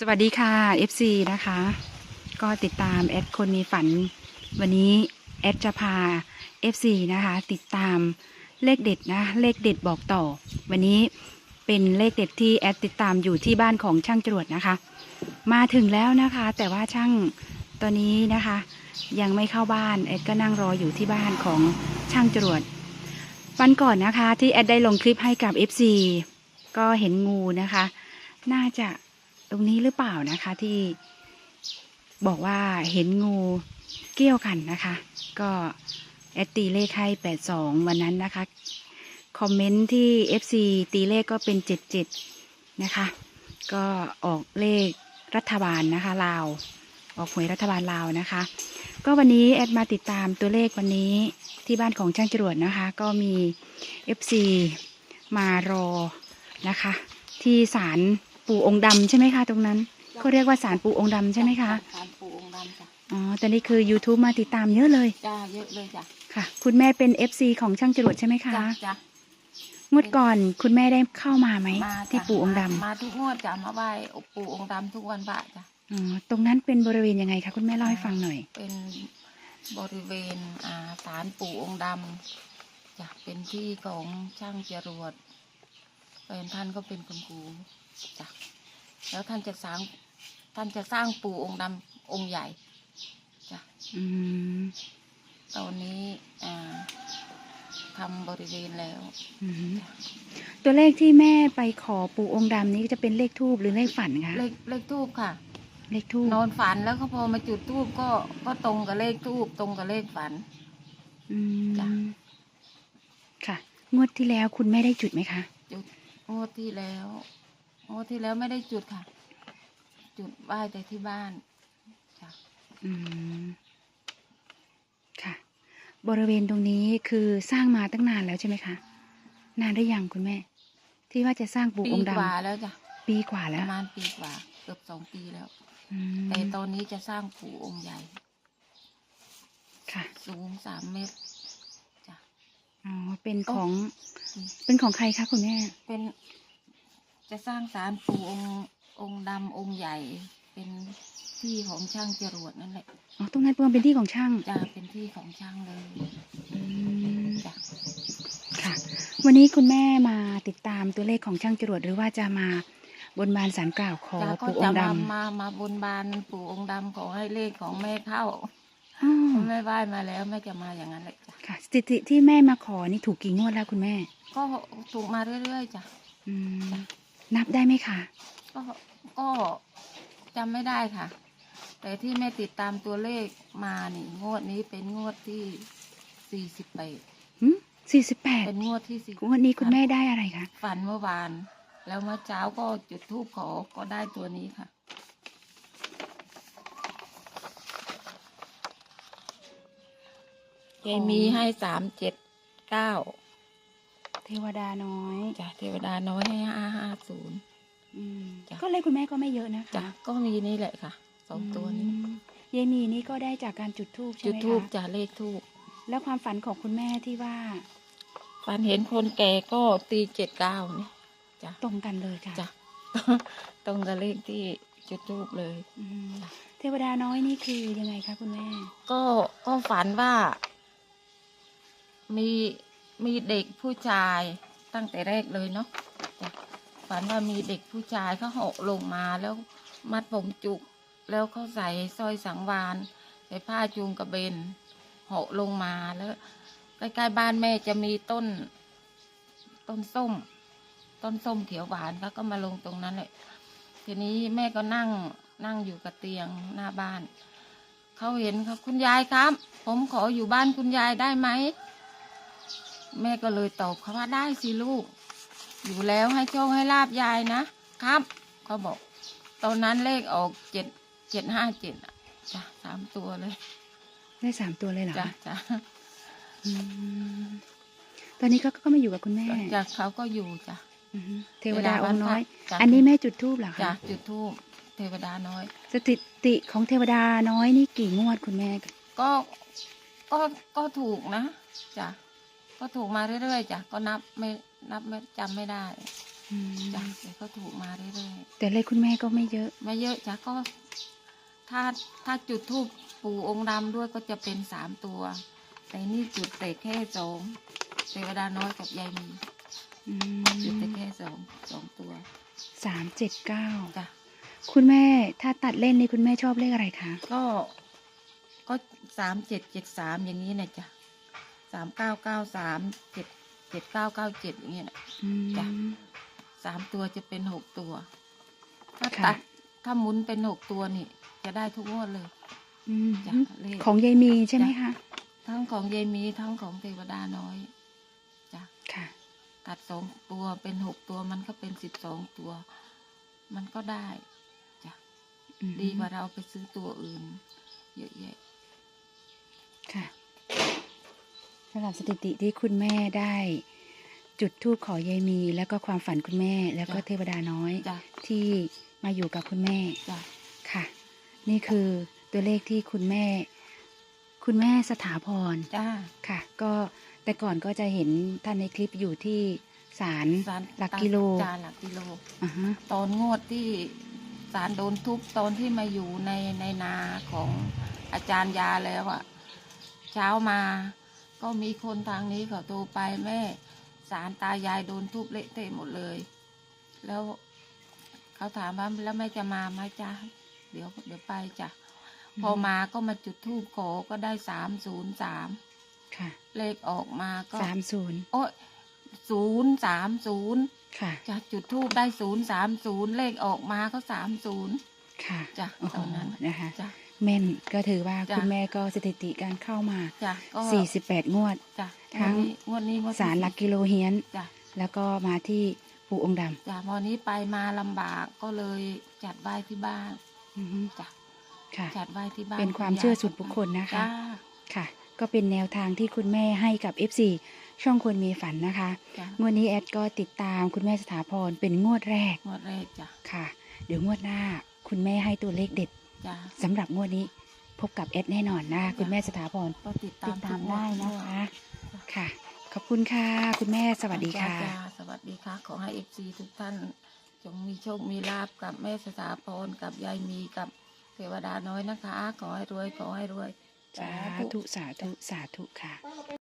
สวัสดีค่ะ FC นะคะ ก็ติดตามแอดคนมีฝัน วันนี้แอดจะพา FC นะคะ ติดตามเลขเด็ดนะ เลขเด็ดบอกต่อ วันนี้เป็นเลขเด็ดที่แอดติดตามอยู่ที่บ้านของช่างจรวดนะคะ มาถึงแล้วนะคะ แต่ว่าช่างตอนนี้นะคะ ยังไม่เข้าบ้านแอดก็นั่งรออยู่ที่บ้านของช่างจรวด วันก่อนนะคะ ที่แอดได้ลงคลิปให้กับ FC ก็เห็นงูนะคะ น่าจะ ตรงนี้หรือเปล่านะคะที่บอกว่าเห็นงูเกี้ยวกันนะคะ ก็แอดตีเลขให้แปดสองวันนั้นนะคะ คอมเมนต์ที่ FC ตีเลขก็เป็นเจ็ดเจ็ดนะคะ ก็ออกเลขรัฐบาลนะคะลาว ออกหวยรัฐบาลลาวนะคะ ก็วันนี้แอดมาติดตามตัวเลขวันนี้ที่บ้านของช่างจรวดนะคะ ก็มี FC มารอนะคะ ที่ศาล ปู่องค์ดำใช่ไหมคะ ตรงนั้นเขาเรียกว่าศาลปู่องค์ดำใช่ไหมคะสารปูองค์ดำจ้ะอ๋อแต่นี่คือ YouTube มาติดตามเยอะเลยจ้าเยอะเลยจ้ะค่ะ คุณแม่เป็น FC ของช่างจรวดใช่ไหมคะจ้ะจ้ะงวดก่อนคุณแม่ได้เข้ามาไหมมาที่จ้ะปู่องค์ดมามาทุกงวดจ้ะมาไหว้ปู่องค์ดำทุกวันพระจ้ะำอ๋อตรงนั้นเป็นบริเวณยังไงคะคุณแม่เล่าให้ฟังหน่อย เป็นบริเวณอ่าศาลปู่องค์ดำจ้ะเป็นที่ของช่างจรวด แฟนท่านก็เป็นคุณครูจ้ะแล้วท่านจะสร้าง ท่านจะสร้างปู่องค์ดำองค์ใหญ่จ้ะอืมตอนนี้อ่าทำบริเวณแล้วอืมตัวเลขที่แม่ไปขอปู่องค์ดำนี้จะเป็นเลขทูบหรือเลขฝันคะเลขเลขทูบค่ะ เลขทูบนอนฝันแล้วก็พอมาจุดทูบก็ก็ตรงกับเลขทูบตรงกับเลขฝัน อืมจ้ะ ค่ะ งวดที่แล้วคุณแม่ได้จุดไหมคะ จุดงวดที่แล้วงวดที่แล้วไม่ได้จุดค่ะ จุดไหว้แต่ที่บ้านจ้ะอืมค่ะ บริเวณตรงนี้คือสร้างมาตั้งนานแล้วใช่ไหมคะ นานได้ยังคุณแม่ ที่ว่าจะสร้างปู่ปีองค์กว่าดำแล้วจ้ะปีกว่าปแล้วระมาณปีกว่า เกือบสองปีแล้ว อืมแต่ตอนนี้จะสร้างปู่องค์ใหญ่ ค่ะสูงสามเมตรจ้ะอ๋อเป็นของอืม เป็นของใครคะคุณแม่ เป็น จะสร้างศาลปู่องค์องค์ดำองค์ใหญ่ เป็นที่ของช่างจรวดนั่นแหละอ๋อตรงนั้นเป็นที่ของช่างจะเป็นที่ของช่างเลยอืมจ้ะค่ะ วันนี้คุณแม่มาติดตามตัวเลขของช่างจรวดหรือว่าจะมาบนบานสารกล่าวขอจ้ะก็ปู่อจะงค์ดมามามาบนบานปู่องค์ดำขอให้เลขของแม่เข้าำอ๋อแม่ไหว้มาแล้วแม่จะมาอย่างนั้นเลยจ้ะค่ะสถิติที่แม่มาขอนี่ถูกกี่งวดแล้วคุณแม่ ก็ถูกมาเรื่อยๆจ้ะ อืม นับได้ไหมคะก็ก็จำไม่ได้ค่ะ แต่ที่แม่ติดตามตัวเลขมานี่ งวดนี้เป็นงวดที่สี่สิบแปดสี่สิบแปดเป็นงวดที่สี่วันนี้คุณแม่ได้อะไรคะฝันเมื่อวาน แล้วเมื่อเช้าก็จุดธูปขอก็ได้ตัวนี้ค่ะ เคมีให้สามเจ็ดเก้าเทวดาน้อยจ้ะเทวดาน้อยให้ห้าห้าศูนย์ อืมจ้ะ ก็เลยคุณแม่ก็ไม่เยอะนะคะจ้ะก็มีนี่แหละค่ะสองตัวนี้มยายมีนี่ก็ได้จากการจุดธูปใช่จุดไหมทูบคะจ้ะเลขทูบแล้วความฝันของคุณแม่ที่ว่าฝันเห็นคนแก่ก็ตีเจ็ดเก้านี่จ้ะตรงกันเลยค่ะจ้ะ ตรงกับเลขที่จุดทูบเลย อืมจ้ะเทวดาน้อยนี่คือยังไงคะคุณแม่ ก็ก็ฝันว่า มีมีเด็กผู้ชายตั้งแต่แรกเลยเนาะฝันว่ามีเด็กผู้ชายเขาหาะลงมาแล้วมัดผมจุก แล้วเขาใส่สร้อยสังวานใส่ผ้าจูงกระเบนหาะลงมาแล้วใกล้ๆบ้านแม่จะมีต้น ต้นส้ม ต้นส้มเขียวหวานเขาก็มาลงตรงนั้นเลยทีนี้แม่ก็นั่งนั่งอยู่กับเตียงหน้าบ้านเขาเห็นครับคุณยายครับ ผมขออยู่บ้านคุณยายได้ไหม แม่ก็เลยตอบเขาว่าได้สิลูก อยู่แล้วให้โชคให้ลาบยายนะครับเขาบอก ตอนนั้นเลขออกเจ็ดเจ็ดห้าเจ็ดอะจ้ะสามตัวเลย ได้สามตัวเลยเหรอจ้ะคะจ้ะอืมตอนนี้ก็ก็มาอยู่กับคุณแม่จ้ะเขาก็อยู่จ้ะอือฮึเทวดาองค์น้อย จ้ะอันนี้แม่จุดธูปเหรอจ้ะคะจุดทูบเทวดาน้อย สถิติของเทวดาน้อยนี่กี่งวดคุณแม่ก็ก็ก็ถูกนะจ้ะ ก็ถูกมาเรื่อยๆจ้ะก็นับไม่นับไม่จำไม่ได้อืมจ้ะแต่ก็ถูกมาเรื่อยแต่เลขคุณแม่ก็ไม่เยอะ ๆไม่เยอะจ้ะก็ ถ้าถ้าจุดทูปปู่องค์ดำด้วยก็จะเป็นสามตัว แต่นี่จุดแต่แค่สองเทวดาน้อยกับยายมีอืจุดแต่มแค่สองสองตัวสามเจ็ดเก้าจ้ะคุณแม่ถ้าตัดเล่นนี่คุณแม่ชอบเลขอะไรคะก็ก็สามเจ็ดเจ็ดสามอย่างนี้นะจ้ะ สามเก้าเก้าสามเจ็ดเจ็ดเก้าเก้าเจ็ดอย่างเงี้ยนะอืม จ้ะ สามตัวจะเป็นหกตัว ถ้าค่ะ ตัดถ้าหมุนเป็นหกตัวนี่ จะได้ทุกงวดเลยอืมจ้ะเลข ของยายมีใช่ไหมคะ ทั้งของยายมีทั้งของเทวดาน้อยจ้ะค่ะ ตัดสองตัวเป็นหกตัวมันก็เป็นสิบสองตัว มันก็ได้จ้ะอืมดีกว่าเราไปซื้อตัวอื่น เยอะแยะค่ะสำหรับสถิติที่คุณแม่ได้ จุดทูปขอยายมี แล้วก็ความฝันคุณแม่ แล้วก็จ้ะเทวดาน้อยจ้ะที่มาอยู่กับคุณแม่จ้ะค่ะ นี่คือตัวเลขที่คุณแม่ คุณแม่สถาพรจ้าค่ะ ก็แต่ก่อนก็จะเห็นท่านในคลิปอยู่ที่ศาลสารหลักกิโลจ้าหลักกิโลอ่าฮะตอนงวดที่สารโดนทุบตอนที่มาอยู่ในในนาของอาจารย์ยาแล้วอะ่ะเช้ามา ก็มีคนทางนี้เขาโทรไปแม่สารตายายโดนทุบเละเทะหมดเลย แล้วเขาถามว่าแล้วแม่จะมาไหมจ้าเดี๋ยวเดี๋ยวไปจ้ะพอมาก็มาจุดทูบขอก็ได้สามศูนย์สามค่ะ เลขออกมาก็สามศูนย์โอ้ศูนย์สามศูนย์ค่ะจะจุดทูบได้ศูนย์สามศูนย์เลขออกมาก็สามศูนย์ค่ะจ้ะโอ้โหตอนนั้นนะคะจ้ะ แม่นก็ถือว่าจ้ะ คุณแม่ก็สถิติการเข้ามา จ้ะก็48 งวด จ้ะทั้ง งวดนี้งวดนี้งวดที่สารหลักกิโลเฮียน จ้ะแล้วก็มาที่ปู่องค์ดจ้ะวันนี้ไปมาลำบากก็เลยจัดไหว้ที่บ้านำอือฮึจ้ะค่ะ จัดไหว้ที่บ้านเป็นความเชื่อส่วนบุคคลนะคะ จ้าค่ะ ก็เป็นแนวทางที่คุณแม่ให้กับ FC ช่องคนมีฝันนะคะ จ้ะงวดนี้แอดก็ติดตามคุณแม่สถาพรเป็นงวดแรกงวดแรกจ้ะค่ะ เดี๋ยวงวดหน้า คุณแม่ให้ตัวเลขเด็ดจ้ะ สำหรับงวดนี้พบกับแอดแน่นอนนะคุณแม่สถาพรก็ติดตาติมดตามทุกงวได้นะทุกงวคะค่ะ ขอบคุณค่ะ คุณแม่สวัสดีค่ะจ้าจ้าสวัสดีค่ะ ขอให้เอฟซีทุกท่าน จงมีโชคมีลาบกับแม่สถาพรกับยายมีกับเทวดาน้อยนะคะ ขอให้รวยขอให้รวย สาธุสาธุสาธุค่ะ